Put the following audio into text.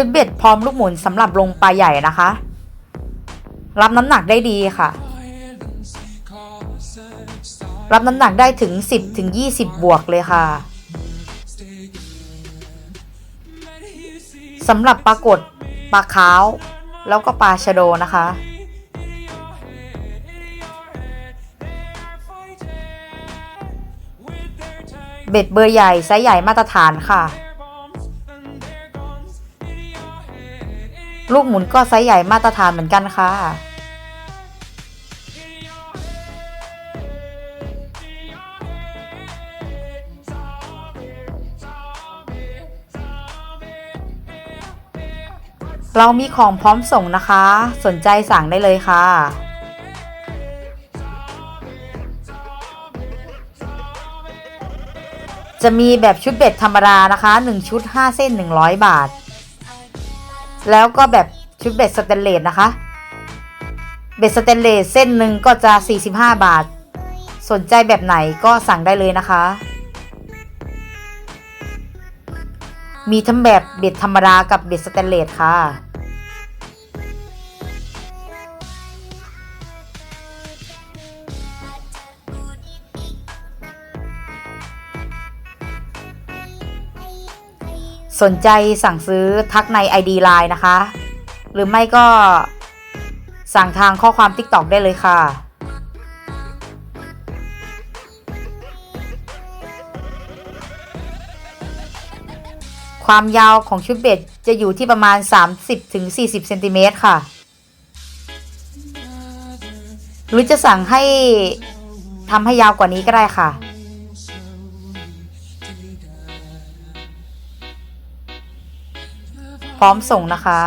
ชุดเบ็ดพร้อมลูกหมุนสำหรับลงปลาใหญ่นะคะ รับน้ำหนักได้ดีค่ะ รับน้ำหนักได้ถึง 10ถึง20 บวกเลยค่ะสำหรับปลากดปลาขาว แล้วก็ปลาชะโดนะคะ เบ็ดเบอร์ใหญ่ไซส์ใหญ่มาตรฐานค่ะ ลูกหมุนก็ไซส์ใหญ่มาตรฐานเหมือนกันค่ะ เรามีของพร้อมส่งนะคะ สนใจสั่งได้เลยค่ะจะมีแบบชุดเบ็ดธรรมดานะคะ 1 ชุด 5 เส้น 100 บาท แล้วก็แบบชุดเบ็ดสเตนเลสนะคะ เบ็ดสเตนเลสเส้นหนึ่งก็จะ 45 บาท สนใจแบบไหนก็สั่งได้เลยนะคะ มีทั้งแบบเบ็ดธรรมดากับเบ็ดสเตนเลสค่ะ สนใจสั่งซื้อทักใน ID Line นะคะ หรือไม่ก็สั่งทางข้อความ TikTok ได้เลยค่ะ ความยาวของชุดเบ็ดจะอยู่ที่ประมาณ 30-40เซนติเมตรค่ะ หรือจะสั่งให้ทำให้ยาวกว่านี้ก็ได้ค่ะ พร้อมส่งนะคะ